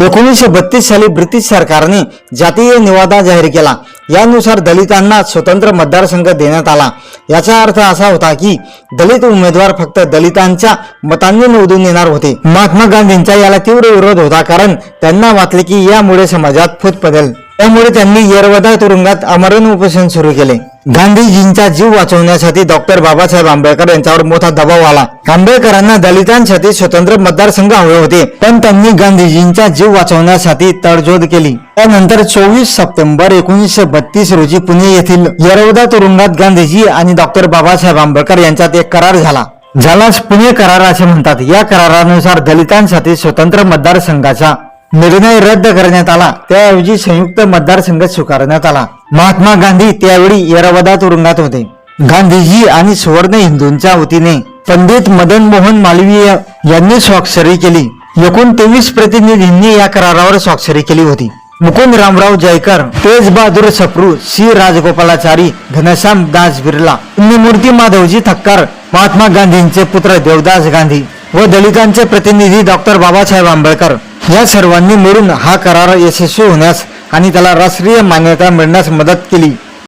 एकोणीसशे बत्तीस साली ब्रिटिश सरकारने जातीय निवादा जाहीर केला. यानुसार दलितांना स्वतंत्र मतदारसंघ देण्यात आला. याचा अर्थ असा होता की दलित उमेदवार फक्त दलितांच्या मतांनी निवडून येणार होते. महात्मा गांधींचा याला तीव्र विरोध होता कारण त्यांना वाटले की यामुळे समाजात फूट पडेल. त्यामुळे त्यांनी येरवदा तुरुंगात आमरण उपोषण सुरू केले. गांधीजींचा जीव वाचवण्यासाठी डॉक्टर बाबासाहेब आंबेडकर यांच्यावर मोठा दबाव आला. आंबेडकरांना दलितांसाठी स्वतंत्र मतदारसंघ हवे होते पण त्यांनी गांधीजींचा जीव वाचवण्यासाठी तडजोड केली. त्यानंतर चोवीस सप्टेंबर एकोणीसशे बत्तीस रोजी पुणे येथील येरवदा तुरुंगात गांधीजी आणि डॉक्टर बाबासाहेब आंबेडकर यांच्यात एक करार झाला. ज्यालाच पुणे करार असे म्हणतात. या करारानुसार दलितांसाठी स्वतंत्र मतदारसंघाचा निर्णय रद्द करण्यात आला. त्याऐवजी संयुक्त मतदारसंघ स्वीकारण्यात आला. महात्मा गांधी त्यावेळी येरावदा तुरुंगात होते. गांधीजी आणि सुवर्ण हिंदूंच्या वतीने पंडित मदन मोहन मालवीय यांनी स्वाक्षरी केली. एकूण तेवीस प्रतिनिधींनी या करारावर स्वाक्षरी केली होती. मुकुंद रामराव जयकर तेज बहादूर सप्रू सी राजगोपालाचारी घनश्याम दास बिर्ला पुण्यमूर्ती माधवजी थक्कार महात्मा गांधींचे पुत्र देवदास गांधी व दलितांचे प्रतिनिधी डॉक्टर बाबासाहेब आंबेडकर. या सर्वांनी मिळून हा करार यशस्वी होण्यास आणि त्याला राष्ट्रीय मान्यता मिळण्यास मदत केली.